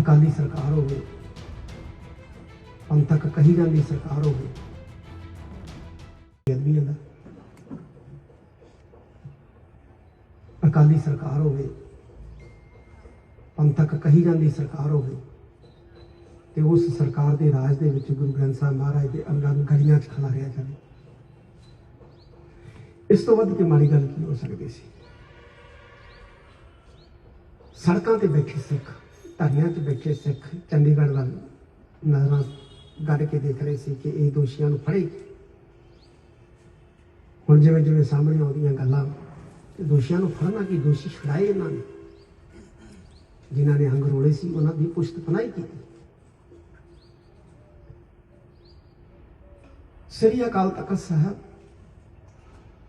ਅਕਾਲੀ ਸਰਕਾਰ ਹੋਵੇ, ਪੰਥਕ ਕਹੀ ਜਾਂਦੀ ਸਰਕਾਰ ਹੋਵੇ ਆਦਮੀਆਂ ਦਾ ਅਕਾਲੀ ਸਰਕਾਰ ਹੋਵੇ, ਪੰਥਕ ਕਹੀ ਜਾਂਦੀ ਸਰਕਾਰ ਹੋਵੇ, ਤੇ ਉਸ ਸਰਕਾਰ ਦੇ ਰਾਜ ਦੇ ਵਿੱਚ ਗੁਰੂ ਗ੍ਰੰਥ ਸਾਹਿਬ ਮਹਾਰਾਜ ਦੇ ਅੰਗਾਂ ਗਲੀਆਂ 'ਚ ਖਿਲਾਰਿਆ ਜਾਵੇ। ਇਸ ਤੋਂ ਵੱਧ ਕੇ ਮਾੜੀ ਗੱਲ ਕੀ ਹੋ ਸਕਦੀ ਸੀ? ਸੜਕਾਂ ਤੇ ਬੈਠੇ ਸਿੱਖ ਧਰਨਿਆਂ ਚ ਬੈਠੇ ਸਿੱਖ ਚੰਡੀਗੜ੍ਹ ਵੱਲ ਨਜ਼ਰਾਂ ਗੱਡ ਕੇ ਦੇਖ ਰਹੇ ਸੀ ਕਿ ਇਹ ਦੋਸ਼ੀਆਂ ਨੂੰ ਫੜੇ ਹੁਣ ਜਿਵੇਂ ਜਿਵੇਂ ਸਾਹਮਣੇ ਆਉਂਦੀਆਂ ਗੱਲਾਂ, ਤੇ ਦੋਸ਼ੀਆਂ ਨੂੰ ਫੜਨਾ ਕਿ, ਦੋਸ਼ੀ ਛੁਡਾਏ ਇਹਨਾਂ ਨੇ? ਜਿਨ੍ਹਾਂ ਨੇ ਅੰਗ ਰੋਲੇ ਸੀ, ਉਹਨਾਂ ਦੀ ਪੁਸ਼ਤ ਪਨਾਈ ਕੀਤੀ। ਸ੍ਰੀ ਅਕਾਲ ਤਖਤ ਸਾਹਿਬ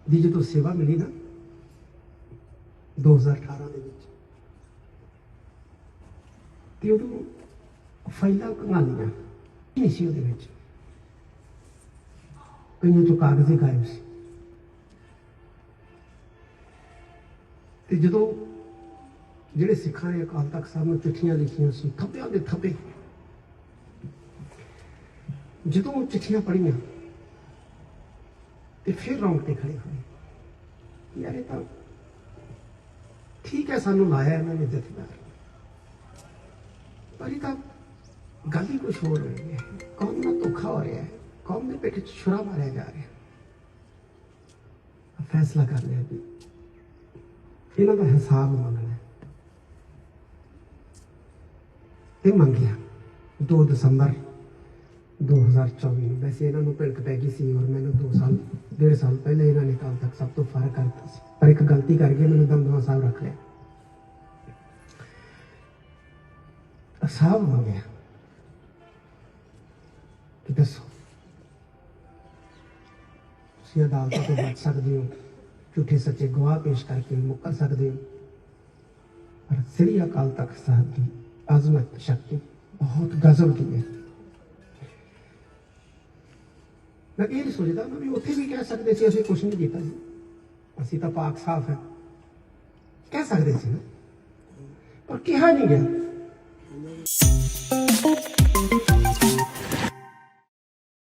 ਦੀ ਜਦੋਂ ਸੇਵਾ ਮਿਲੀ ਨਾ 2018 ਦੇ ਵਿੱਚ ਤੇ ਉਦੋਂ ਫਾਈਲਾਂ ਕਹਾਣੀਆਂ ਨਹੀਂ ਸੀ ਉਹਦੇ ਵਿੱਚ? ਕਈਆਂ ਚੋਂ ਕਾਗਜ਼ੇ ਗਾਇਬ ਸੀ। ਤੇ ਜਦੋਂ ਜਿਹੜੇ ਸਿੱਖਾਂ ਨੇ ਅਕਾਲ ਤਖਤ ਸਾਹਿਬ ਨੂੰ ਚਿੱਠੀਆਂ ਲਿਖੀਆਂ ਸੀ, ਥੱਪਿਆਂ ਦੇ ਥੱਪੇ, ਜਦੋਂ ਉਹ ਚਿੱਠੀਆਂ ਪੜ੍ਹੀਆਂ ਤੇ ਫਿਰ ਰੌਂਗਟੇ ਖੜੇ ਹੋਏ। ਯਾਰ ਇਹ ਤਾਂ ਠੀਕ ਹੈ, ਸਾਨੂੰ ਲਾਇਆ ਇਹਨਾਂ ਨੇ ਜਥੇਦਾਰ। ਪਰ ਇਹ ਤਾਂ ਗੱਲ ਹੀ ਕੁਝ ਹੋਰ ਹੋ ਹੈ ਕੌਮ ਨਾਲ ਧੋਖਾ ਹੋ ਰਿਹਾ ਹੈ ਕੌਮ ਦੇ ਪੇਟ 'ਚ ਛੁਰਾ ਮਾਰਿਆ ਜਾ ਰਿਹਾ ਹੈ ਫੈਸਲਾ ਕਰ ਲਿਆ ਵੀ ਇਹਨਾਂ ਦਾ ਹਿਸਾਬ ਮੰਗਣਾ ਹੈ ਇਹ ਮੰਗਿਆ 2 ਦਸੰਬਰ 2024 ਨੂੰ ਵੈਸੇ ਇਹਨਾਂ ਨੂੰ ਭਿੜਕ ਪੈ ਗਈ ਸੀ ਔਰ ਮੈਨੂੰ 2 ਸਾਲ 1.5 ਸਾਲ ਪਹਿਲੇ ਇਹਨਾਂ ਨੇ ਕਾਲ ਤੱਕ ਸਭ ਤੋਂ ਫ਼ਰਕ ਕਰਤਾ ਸੀ ਪਰ ਇੱਕ ਗਲਤੀ ਕਰਕੇ ਮੈਨੂੰ ਦਮਦਮਾ ਸਾਹਿਬ ਰੱਖ ਲਿਆ ਹਿਸਾਬ ਮੰਗਿਆ ਕਿ ਦੱਸੋ ਤੁਸੀਂ ਅਦਾਲਤ ਤੋਂ ਬਚ ਸਕਦੇ ਹੋ ਝੂਠੇ ਸੱਚੇ ਗਵਾਹ ਪੇਸ਼ ਕਰਕੇ ਮੁੱਕਰ ਸਕਦੇ ਹੋ ਪਰ ਸ੍ਰੀ ਅਕਾਲ ਤਖਤ ਸਾਹਿਬ ਦੀ ਅਜ਼ਮਤ ਸ਼ਕਤੀ ਬਹੁਤ ਗਜ਼ਬ ਦੀ ਹੈ ਮੈਂ ਇਹ ਨਹੀਂ ਸੋਚਦਾ ਮੈਂ ਵੀ ਉੱਥੇ ਵੀ ਕਹਿ ਸਕਦੇ ਸੀ ਅਸੀਂ ਕੁਝ ਨਹੀਂ ਕੀਤਾ ਜੀ ਅਸੀਂ ਤਾਂ ਪਾਕ ਸਾਫ਼ ਹੈ ਕਹਿ ਸਕਦੇ ਸੀ ਨਾ ਪਰ ਕਿਹਾ ਨਹੀਂ ਗਿਆ